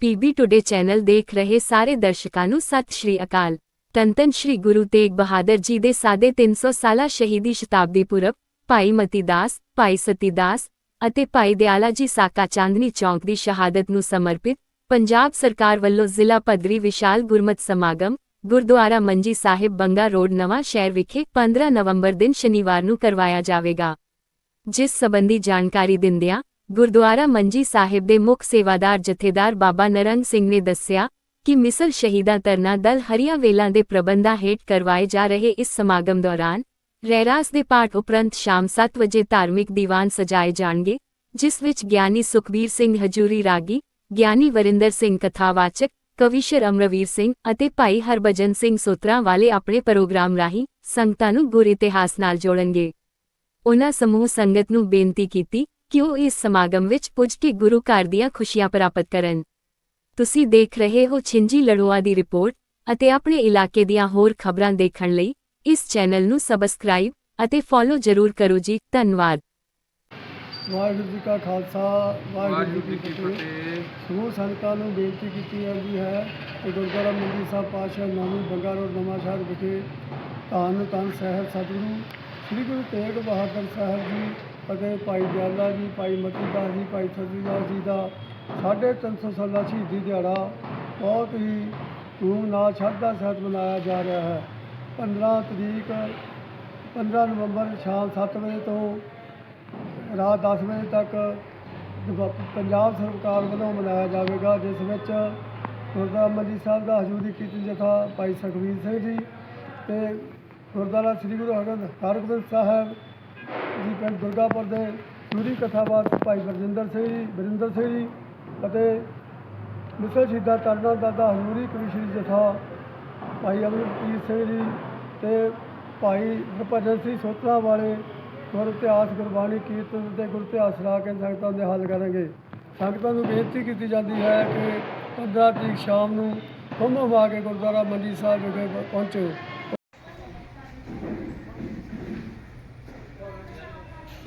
PB today channel ਦੇਖ ਰਹੇ ਸਾਰੇ ਦਰਸ਼ਕਾਂ ਨੂੰ ਸਤਿ ਸ਼੍ਰੀ ਅਕਾਲ। ਤਨਤਨ ਸ਼੍ਰੀ ਗੁਰੂ ਤੇਗ ਬਹਾਦਰ ਜੀ ਦੇ ਸਾਦੇ 300 ਸਾਲਾ ਸ਼ਹੀਦੀ ਸ਼ਤਾਬਦੀ ਪੁਰਬ, ਭਾਈ ਮਤੀ ਭਾਈ ਸਤੀ ਅਤੇ ਭਾਈ ਦਿਆਲਾ ਜੀ ਸਾਕਾ ਚਾਂਦਨੀ ਚੌਂਕ ਦੀ ਸ਼ਹਾਦਤ ਨੂੰ ਸਮਰਪਿਤ ਪੰਜਾਬ ਸਰਕਾਰ ਵੱਲੋਂ ਜ਼ਿਲ੍ਹਾ ਪੱਧਰੀ ਵਿਸ਼ਾਲ ਗੁਰਮਤ ਸਮਾਗਮ, ਗੁਰਦੁਆਰਾ ਮੰਜੀ ਸਾਹਿਬ ਬੰਗਾ ਰੋਡ ਨਵਾਂ ਸ਼ਹਿਰ ਵਿਖੇ 15 ਨਵੰਬਰ ਦਿਨ ਸ਼ਨੀਵਾਰ ਨੂੰ ਕਰਵਾਇਆ ਜਾਵੇਗਾ। ਜਿਸ ਸਬੰਧੀ ਜਾਣਕਾਰੀ ਦਿੰਦਿਆਂ ਗੁਰਦੁਆਰਾ ਮੰਜੀ ਸਾਹਿਬ ਦੇ ਮੁੱਖ ਸੇਵਾਦਾਰ ਜਥੇਦਾਰ ਬਾਬਾ ਨਰੰਗ ਸਿੰਘ ਨੇ ਦੱਸਿਆ ਕਿ ਮਿਸਲ ਸ਼ਹੀਦਾਂ ਤਰਨਾ ਦਲ ਹਰੀਆ ਵੇਲਾਂ ਦੇ ਪ੍ਰਬੰਧਾਂ ਹੇਠ ਕਰਵਾਏ ਜਾ ਰਹੇ ਇਸ ਸਮਾਗਮ ਦੌਰਾਨ ਰਹਿਰਾਸ ਦੇ ਪਾਠ ਉਪਰੰਤ ਸ਼ਾਮ 7 ਵਜੇ ਧਾਰਮਿਕ ਦੀਵਾਨ ਸਜਾਏ ਜਾਣਗੇ, ਜਿਸ ਵਿੱਚ ਗਿਆਨੀ ਸੁਖਬੀਰ ਸਿੰਘ ਹਜੂਰੀ ਰਾਗੀ, ਗਿਆਨੀ ਵਰਿੰਦਰ ਸਿੰਘ ਕਥਾਵਾਚਕ, ਕਵੀਸ਼ਰ ਅਮਰਵੀਰ ਸਿੰਘ ਅਤੇ ਭਾਈ ਹਰਭਜਨ ਸਿੰਘ ਸੋਤਰਾ ਵਾਲੇ ਆਪਣੇ ਪ੍ਰੋਗਰਾਮ ਰਾਹੀਂ ਸੰਗਤਾਂ ਨੂੰ ਗੁਰ ਇਤਿਹਾਸ ਨਾਲ ਜੋੜਨਗੇ। ਉਹਨਾਂ ਸਮੂਹ ਸੰਗਤ ਨੂੰ ਬੇਨਤੀ ਕੀਤੀ ਕਿ ਉਹ ਇਸ ਸਮਾਗਮ ਵਿੱਚ ਪੁੱਜ ਕੇ ਗੁਰੂ ਘਰ ਦੀਆਂ ਖੁਸ਼ੀਆਂ ਪ੍ਰਾਪਤ ਕਰਨ? ਤੁਸੀਂ ਦੇਖ ਰਹੇ ਹੋ ਛਿੰਜੀ ਲੜੋਆ ਦੀ ਰਿਪੋਰਟ ਅਤੇ ਆਪਣੇ ਇਲਾਕੇ ਦੀਆਂ ਹੋਰ ਖਬਰਾਂ ਦੇਖਣ ਲਈ ਇਸ ਚੈਨਲ ਨੂੰ ਸਬਸਕ੍ਰਾਈਬ ਅਤੇ ਫੋਲੋ ਜ਼ਰੂਰ ਕਰੋ ਜੀ ਧੰਨਵਾਦ। ਵਾਹਿਗੁਰੂ ਜੀ ਕਾ ਖਾਲਸਾ ਵਾਹਿਗੁਰੂ ਜੀ ਕੀ ਫਤਿਹ। ਸਮੂਹ ਸੰਗਤਾਂ ਨੂੰ ਬੇਨਤੀ ਕੀਤੀ ਜਾਂਦੀ ਹੈ ਕਿ ਗੁਰਦੁਆਰਾ ਮੰਡੀ ਸਾਹਿਬ ਪਾਤਸ਼ਾਹ ਨੌਵੀਂ ਬੰਗਾ ਰੋਡ ਨਵਾਂ ਸ਼ਹਿਰ ਵਿਖੇ ਧੰਨ ਧੰਨ ਸਾਹਿਬ ਸਤਿਗੁਰੂ ਸ੍ਰੀ ਗੁਰੂ ਤੇਗ ਬਹਾਦਰ ਸਾਹਿਬ ਜੀ ਅਤੇ ਭਾਈ ਦਿਆਲਾ ਜੀ, ਭਾਈ ਮਤੀ ਦਾਸ ਜੀ, ਭਾਈ ਸਤੀ ਜੀ ਦਾ ਸਾਢੇ ਤਿੰਨ ਸੌ ਸਾਲਾ ਸ਼ਹੀਦੀ ਦਿਹਾੜਾ ਬਹੁਤ ਹੀ ਧੂਮ ਨਾਲ, ਸ਼ਰਧਾ ਸਹਿਤ ਮਨਾਇਆ ਜਾ ਰਿਹਾ ਹੈ। 15 ਤਰੀਕ 15 ਨਵੰਬਰ ਸ਼ਾਮ 7 ਵਜੇ ਤੋਂ ਰਾਤ 10 ਵਜੇ ਤੱਕ ਪੰਜਾਬ ਸਰਕਾਰ ਵੱਲੋਂ ਮਨਾਇਆ ਜਾਵੇਗਾ, ਜਿਸ ਵਿੱਚ ਗੁਰਦੁਆਰਾ ਮੰਡੀ ਸਾਹਿਬ ਦਾ ਹਜ਼ੂਰੀ ਕੀਰਤਨ ਜਥਾ ਭਾਈ ਸੁਖਵੀਰ ਸਿੰਘ ਜੀ ਤੇ ਗੁਰਦੁਆਰਾ ਸ੍ਰੀ ਗੁਰੂ ਹਰਗੋਬਿੰਦ ਹਰਗੋਬਿੰਦ ਸਾਹਿਬ ਜੀ ਪਿੰਡ ਦੁਰਗਾਪੁਰ ਦੇ ਸੂਰੀ ਕਥਾਵਾਚਕ ਭਾਈ ਬਰਜਿੰਦਰ ਸਿੰਘ ਜੀ ਬਰਿੰਦਰ ਸਿੰਘ ਜੀ ਅਤੇ ਮਿਸਲ ਸ਼ਹੀਦਾਂ ਤਰਨਾ ਦਾਦਾ ਹਜ਼ੂਰੀ ਕਵੀਸ਼ਰੀ ਜਥਾ ਭਾਈ ਅਮਰਜੀਤ ਸਿੰਘ ਜੀ ਤੇ ਭਾਈ ਹਰਭਜਨ ਸਿੰਘ ਸੋਤਰਾ ਵਾਲੇ ਗੁਰ ਇਤਿਹਾਸ, ਗੁਰਬਾਣੀ, ਕੀਰਤਨ ਤੇ ਗੁਰ ਇਤਿਹਾਸ ਸੁਣਾ ਕੇ ਸੰਗਤਾਂ ਦੇ ਹੱਲ ਕਰਾਂਗੇ। ਸੰਗਤਾਂ ਨੂੰ ਬੇਨਤੀ ਕੀਤੀ ਜਾਂਦੀ ਹੈ ਕਿ 15 ਤਰੀਕ ਸ਼ਾਮ ਨੂੰ ਹੁਮ ਹੁਮਾ ਕੇ ਗੁਰਦੁਆਰਾ ਮੰਡੀ ਸਾਹਿਬ ਵਿਖੇ ਪਹੁੰਚੋ।